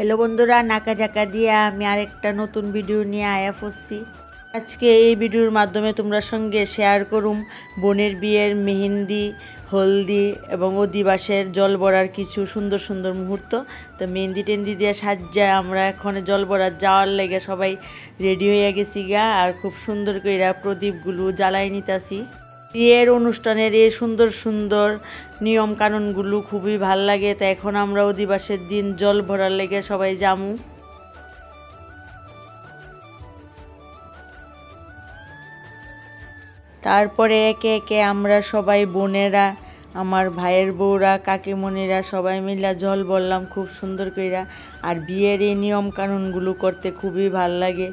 Hello বন্ধুরা নাকা জাকা দিয়ে আমি আরেকটা নতুন ভিডিও নিয়ে আয়া পড়ছি। আজকে এই ভিডিওর মাধ্যমে তোমরা সঙ্গে শেয়ার করুম বোনের বিয়ের মেহেন্দি, হলদি এবং অধিবাসের জল ভরার কিছু সুন্দর সুন্দর মুহূর্ত। তো মেহেন্দি টেন্দি দিয়ে সাজ্জায় আমরা এখন জল ভরার যাওয়ার লেগে সবাই রেডি হয়ে গেছি গা। আর খুব সুন্দর করে প্রদীপগুলো জ্বালাই নিতাছি। বিয়ের অনুষ্ঠানের এই সুন্দর সুন্দর নিয়ম কানুনগুলো খুবই ভালো লাগে, তো এখন আমরা অধিবাসের দিন জল ভরার লেগে সবাই জামু তারপরে একে একে আমরা সবাই বোনেরা, আমার ভাইয়ের বউরা, কাকিমণিরা সবাই মিলে জল বললাম খুব সুন্দর কইরা। আর বিয়ের এই নিয়ম কানুনগুলো করতে খুবই ভালো লাগে।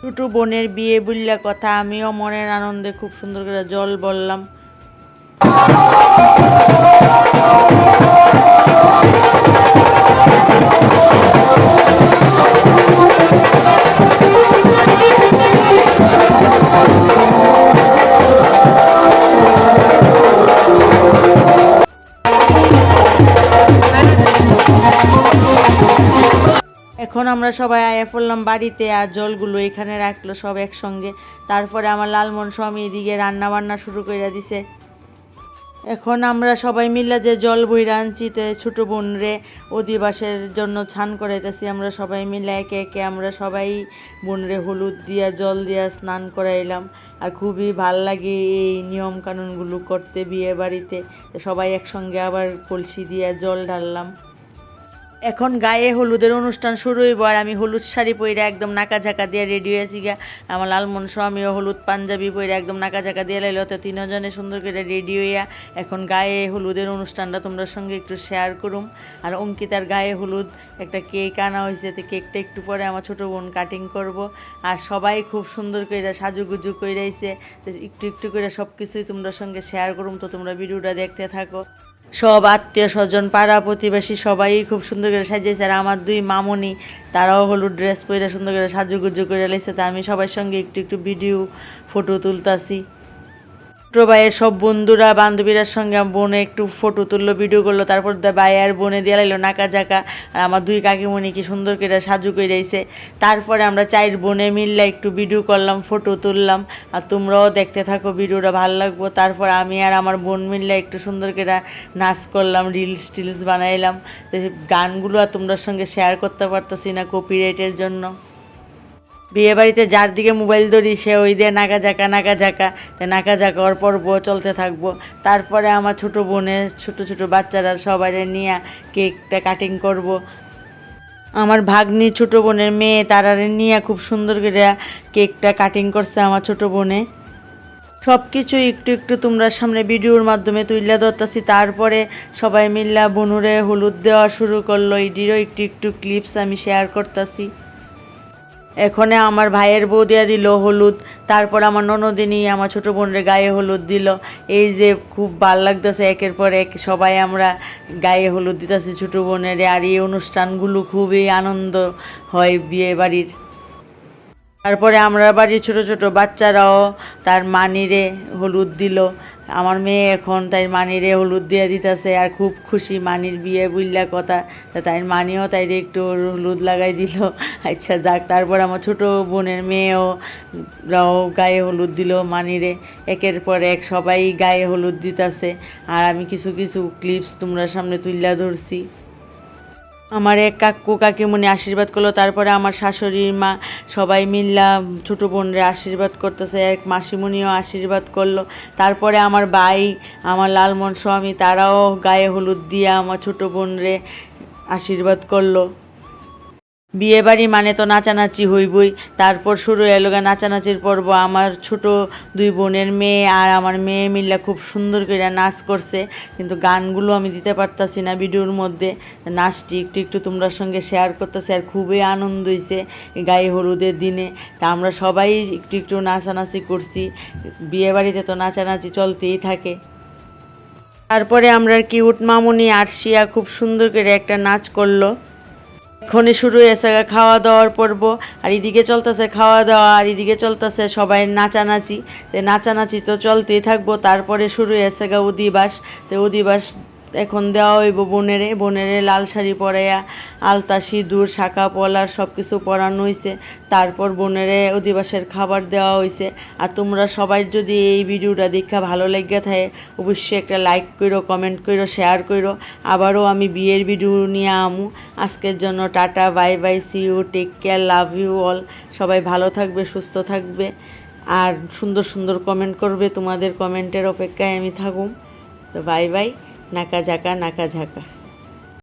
ছোটো বোনের বিয়ে বললা কথা আমিও মনের আনন্দে খুব সুন্দর করে জল বললাম। এখন আমরা সবাই আয়া পড়লাম বাড়িতে আর জলগুলো এখানে রাখল সব একসঙ্গে। তারপরে আমার লালমন স্বামী এদিকে রান্না বান্না শুরু করে দিছে। এখন আমরা সবাই মিলে যে জল বইরা আনছি তে ছোটো বোন রে, অধিবাসের জন্য ছান করাইতেছি। আমরা সবাই মিলে একে একে আমরা সবাই বোন রে হলুদ দিয়া, জল দিয়া স্নান করাইলাম। আর খুবই ভালো লাগে এই নিয়ম কানুনগুলো করতে বিয়ে বাড়িতে। সবাই একসঙ্গে আবার কলসি দিয়া জল ঢাললাম। এখন গায়ে হলুদের অনুষ্ঠান শুরু হইব আর আমি হলুদ শাড়ি পরে একদম নাকা ঝাঁকা দিয়ে রেডি হয়েছি গা। আমার লালমন স্বামীও হলুদ পাঞ্জাবি পরে একদম নাকা ঝাঁকা দিয়ে লাইলো তো তিনজনে সুন্দর করে রেডি হইয়া এখন গায়ে হলুদের অনুষ্ঠানটা তোমরা সঙ্গে একটু শেয়ার করুম। আর অঙ্কিতার গায়ে হলুদ একটা কেক আনা হয়েছে তো কেকটা একটু পরে আমার ছোটো বোন কাটিং করব। আর সবাই খুব সুন্দর করে সাজুগুজু কইরাইছে, তো একটু একটু করে সব কিছুই তোমরা সঙ্গে শেয়ার করুম, তো তোমরা ভিডিওটা দেখতে থাকো। সব আত্মীয় স্বজন, পাড়া প্রতিবেশী সবাই খুব সুন্দর করে সাজিয়েছে। আর আমার দুই মামনি, তারাও হলুদ ড্রেস পরে সুন্দর করে সাজুগুজু করে লেছে। তা আমি সবার সঙ্গে একটু একটু ভিডিও ফটো তুলতাছি। ভাইয়ের সব বন্ধুরা, বান্ধবীরার সঙ্গে বোনে একটু ফটো তুললো ভিডিও করল, তারপর ভাই আর বোনে দিয়ে লাইলো নাকা জাকা। আর আমার দুই কাকিমণি কি সুন্দর করে সাজু কইরাইছে তারপরে আমরা চাইর বোনে মিললে একটু ভিডিও করলাম ফটো তুললাম। আর তোমরাও দেখতে থাকো ভিডিওটা ভালো লাগবো। তারপর আমি আর আমার বোন মিললে একটু সুন্দর করে নাচ করলাম রিলস টিলস বানাইলাম। গানগুলো আর তোমরা সঙ্গে শেয়ার করতে পারতেছি না কপিরাইটের জন্য। বিয়ে বাড়িতে যার দিকে মোবাইল ধরি, সে ওই দিয়ে নাকা ঝাঁকা, নাকা তো নাকা ঝাঁকার পর্ব চলতে থাকব। তারপরে আমার ছোটো বোনের ছোটো ছোটো বাচ্চারা সবাই নিয়ে কেকটা কাটিং করব। আমার ভাগ্নি ছোটো বোনের মেয়ে, তারারে নিয়ে খুব সুন্দর করে কেকটা কাটিং করছে আমার ছোটো বোনে। সব কিছু একটু একটু তোমরা সামনে ভিডিওর মাধ্যমে তুইলা ধরতেছি। তারপরে সবাই মিল্লা বনুরে হলুদ দেওয়া শুরু করল। এটিরও একটু একটু ক্লিপস আমি শেয়ার করতেছি। এখানে আমার ভাইয়ের বউ দিল হলুদ, তারপর আমার ননদিনী আমার ছোট বোনের গায়ে হলুদ দিল। এই যে খুব ভালো লাগতেছে একের পর এক, সবাই আমরা গায়ে হলুদ দিতেছি ছোট বোনের, আর এই অনুষ্ঠানগুলো খুবই আনন্দ হয় বিয়ে বাড়ির। তারপরে আমরা বাড়ির ছোট ছোট বাচ্চারাও তার মানিরে হলুদ দিল। আমার মেয়ে এখন তাই মানিরে হলুদ দিয়ে দিতেছে আর খুব খুশি মানির বিয়ে বুঝলা কথা। তাই মানিও তাই একটু হলুদ লাগাই দিল। আচ্ছা যাক, তারপর আমার ছোট বোনের মেয়েও রাও গায়ে হলুদ দিল মানিরে। একের পর এক সবাই গায়ে হলুদ দিতেছে। আর আমি কিছু কিছু ক্লিপস তোমরা সামনে তুইলা ধরছি। আমার এক কাকু কাকিমণি আশীর্বাদ করল, তারপরে আমার শাশুড়ি মা সবাই মিল্লা ছোটো বোনরে আশীর্বাদ করতেছে, এক মাসিমণিও আশীর্বাদ করল। তারপরে আমার ভাই, আমার লালমন স্বামী, তারাও গায়ে হলুদ দিয়ে আমার ছোটো বোনরে আশীর্বাদ করল। বিয়ে বাড়ি মানে তো নাচানাচি হইবই। তারপর শুরু এলো নাচানাচির পর্ব। আমার ছোট দুই বোনের মেয়ে আর আমার মেয়ে মিল্লা খুব সুন্দর করে নাচ করছে। কিন্তু গানগুলো আমি দিতে পারতাছি না ভিডিওর মধ্যে। নাচটি একটু একটু তোমরা সঙ্গে শেয়ার করতেছি আর খুবই আনন্দ হয়েছে গায়ে হলুদের দিনে। তা আমরা সবাই একটু একটু নাচানাচি করছি। বিয়ে বাড়িতে তো নাচানাচি চলতেই থাকে। তারপরে আমরা কি কিউট মামুনি আরশিয়া খুব সুন্দর করে একটা নাচ করল। এখনই শুরু হয়েছে খাওয়া দাওয়ার পর্ব। আর এদিকে চলতেছে খাওয়া দাওয়া আর এদিকে চলতেছে সবাই নাচানাচি। তো নাচানাচি তো চলতেই থাকব। তারপরে শুরু হয়েছে গা অধিবাস তো অধিবাস এখন দেওয়া হইব বোনেরে বোনেরে লাল শাড়ি পরাইয়া আলতা, সিঁদুর শাঁকা পলার সব কিছু পরানো হয়েছে তারপর বোনেরে অধিবাসের খাবার দেওয়া হয়েছে আর তোমরা সবাই যদি এই ভিডিওটা দেখা ভালো লেগে থাকে, অবশ্যই একটা লাইক করো কমেন্ট করো শেয়ার করো আবারও আমি বিয়ের ভিডিও নিয়ে আমু। আজকের জন্য tata, bye bye see you take care love you all সবাই ভালো থাকবে, সুস্থ থাকবে। আর সুন্দর সুন্দর কমেন্ট করবে, তোমাদের কমেন্টের অপেক্ষায় আমি থাকুম। তো বাই বাই। নাকা ঝাঁকা নাকা ঝাঁকা।